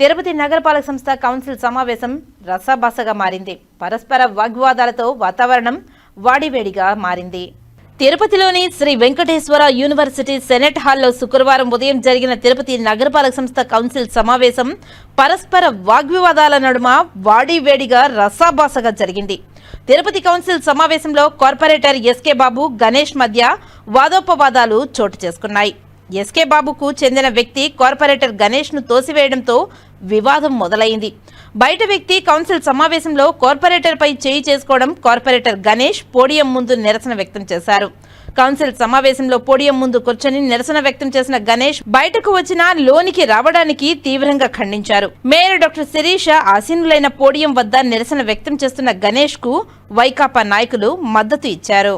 తిరుపతి నగరపాలక సంస్థ కౌన్సిల్ సమావేశం రసాబసగా మారింది. పరస్పర వాగ్వివాదాలతో వాతావరణం వాడివేడిగా మారింది. తిరుపతిలోని శ్రీ వెంకటేశ్వర యూనివర్సిటీ సెనెట్ హాల్లో శుక్రవారం ఉదయం జరిగిన తిరుపతి నగరపాలక సంస్థ కౌన్సిల్ సమావేశం పరస్పర వాగ్వివాదాల నడుమ వాడివేడిగా రసాబాసగా జరిగింది. తిరుపతి కౌన్సిల్ సమావేశంలో corporator S K Babu Ganesh మధ్య వాదోపవాదాలు చోటు చేసుకున్నాయి. ఎస్కే బాబుకు చెందిన వ్యక్తి కార్పొరేటర్ గణేష్ను తోసివేయడంతో వివాదం మొదలైంది. బయట వ్యక్తి కౌన్సిల్ సమావేశంలో కార్పొరేటర్ పై చేయి చేసుకోవడం కార్పొరేటర్ గణేష్ పోడియం ముందు నిరసన వ్యక్తం చేశారు. కౌన్సిల్ సమావేశంలో పోడియం ముందు కూర్చొని నిరసన వ్యక్తం చేసిన గణేష్ బయటకు వచ్చిన లోనికి రావడానికి తీవ్రంగా ఖండించారు. మేయర్ డాక్టర్ శిరీష ఆసీనులైన పోడియం వద్ద నిరసన వ్యక్తం చేస్తున్న గణేష్కు వైకాపా నాయకులు మద్దతు ఇచ్చారు.